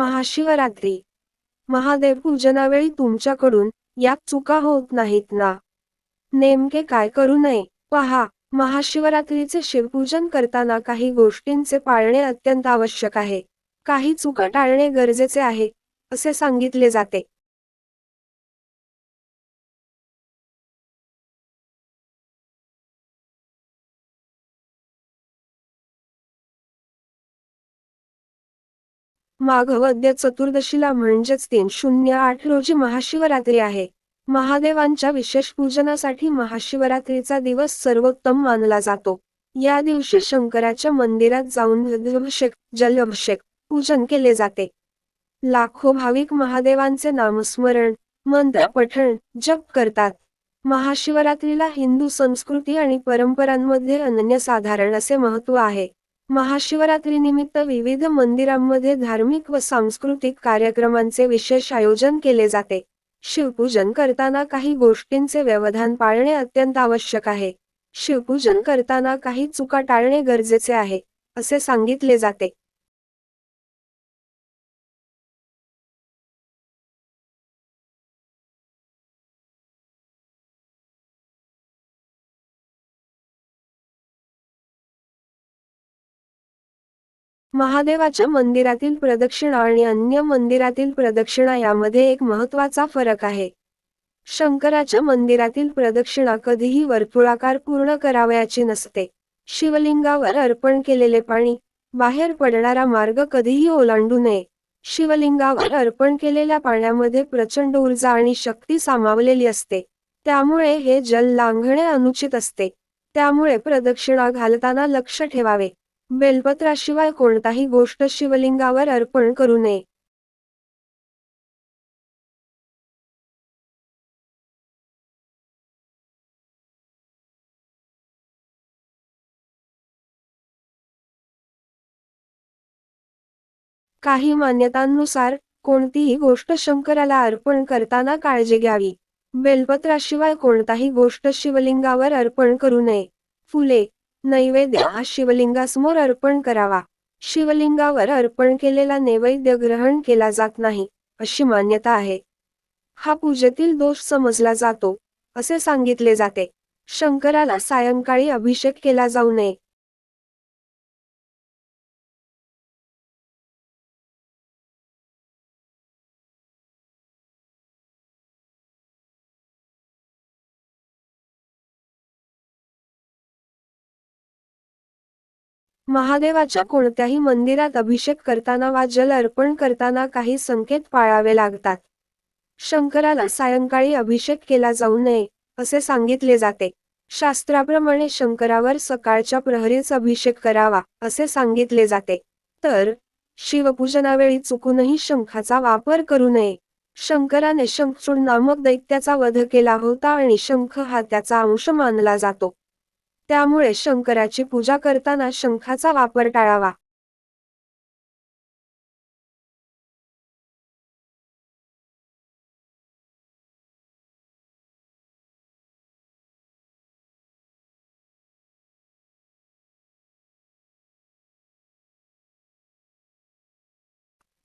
महाशिवरात्री. महादेव पूजनावेळी तुमच्याकडून या चुका होत नाहीत ना? नेमके काय करू नये? पहा महाशिवरात्रीचे शिवपूजन करताना काही गोष्टींचे पाळणे अत्यंत आवश्यक आहे. काही चुका टाळणे गरजेचे आहे असे सांगितले जाते. माघवद्य चतुर्दशीला म्हणजेच तीन शून्य आठ रोजी महाशिवरात्री आहे. महादेवांच्या विशेष पूजनासाठी महाशिवरात्रीचा दिवस सर्वोत्तम मानला जातो. या दिवशी शंकराच्या मंदिरात जाऊन अभिषेक जलाभिषेक पूजन केले जाते. लाखो भाविक महादेवांचे नामस्मरण मंत्र पठण जप करतात. महाशिवरात्रीला हिंदू संस्कृती आणि परंपरांमध्ये अनन्यसाधारण असे महत्त्व आहे. महाशिवरात्रीनिमित्त विविध मंदिरांमध्ये धार्मिक व सांस्कृतिक कार्यक्रमांचे विशेष आयोजन केले जाते. शिवपूजन करताना काही गोष्टींचे व्यवधान पाळणे अत्यंत आवश्यक आहे. शिवपूजन करताना काही चुका टाळणे गरजेचे आहे असे सांगितले जाते. महादेवाच्या मंदिरातील प्रदक्षिणा आणि अन्य मंदिरातील प्रदक्षिणा यामध्ये एक महत्त्वाचा फरक आहे. शंकराच्या मंदिरातील प्रदक्षिणा कधीही वर्तुळाकार पूर्ण करावयाची नसते. शिवलिंगावर अर्पण केलेले पाणी बाहेर पडणारा मार्ग कधीही ओलांडू नये. शिवलिंगावर अर्पण केलेल्या पाण्यामध्ये प्रचंड ऊर्जा आणि शक्ती सामावलेली असते. त्यामुळे हे जल लांघणे अनुचित असते. त्यामुळे प्रदक्षिणा घालताना लक्ष ठेवावे. बेलपत्राशिवाय कोणताही गोष्ट शिवलिंगावर अर्पण करू नये. काही मान्यतांनुसार कोणतीही गोष्ट शंकराला अर्पण करताना काळजी घ्यावी. बेलपत्राशिवाय कोणताही गोष्ट शिवलिंगावर अर्पण करू नये. फुले नैवेद्य हा शिवलिंगासमोर अर्पण करावा. शिवलिंगावर अर्पण केलेला नैवेद्य ग्रहण केला जात नाही अशी मान्यता आहे. हा पूजेतील दोष समजला जातो असे सांगितले जाते. शंकराला सायंकाळी अभिषेक केला जाऊ नये. महादेवाच्या कोणत्याही मंदिरात अभिषेक करताना वा जल अर्पण करताना काही संकेत पाळावे लागतात. शंकराला सायंकाळी अभिषेक केला जाऊ नये असे सांगितले जाते. शास्त्राप्रमाणे शंकरावर सकाळच्या प्रहरीच अभिषेक करावा असे सांगितले जाते. तर शिवपूजनावेळी चुकूनही शंखाचा वापर करू नये. शंकराने शंखचूड नामक दैत्याचा वध केला होता आणि शंख हा त्याचा अंश मानला जातो. त्यामुळे शंकराची पूजा करताना शंखाचा वापर टाळावा.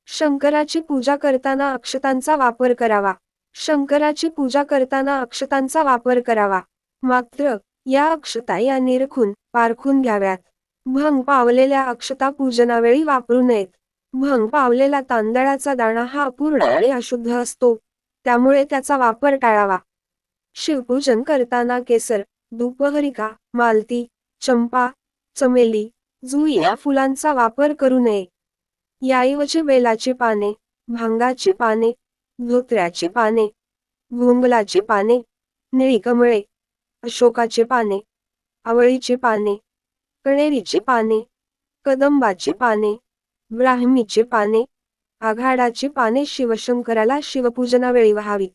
शंकराची पूजा करताना अक्षतांचा वापर करावा. शंकराची पूजा करताना अक्षतांचा वापर करावा. मात्र या अक्षता या निरखून पारखून घ्याव्यात. भंग पावलेल्या अक्षता पूजनावेळी वापरू नयेत. भंग पावलेला तांदळाचा दाणा हा अपूर्ण आणि अशुद्ध असतो. त्यामुळे त्याचा वापर टाळावा. शिवपूजन करताना केसर दुपहरिका मालती चंपा चमेली जुई या फुलांचा वापर करू नये. याऐवजी बेलाची पाने भांगाची पाने धोत्र्याची पाने भोंगलाची पाने निळी कमळे अशोकाचे पाने आवळीचे पाने कणेरीचे पाने कदंबाची पाने ब्राह्मीची पाने आघाडाची पाने शिवशंकराला शिवपूजनावेळी व्हावीत.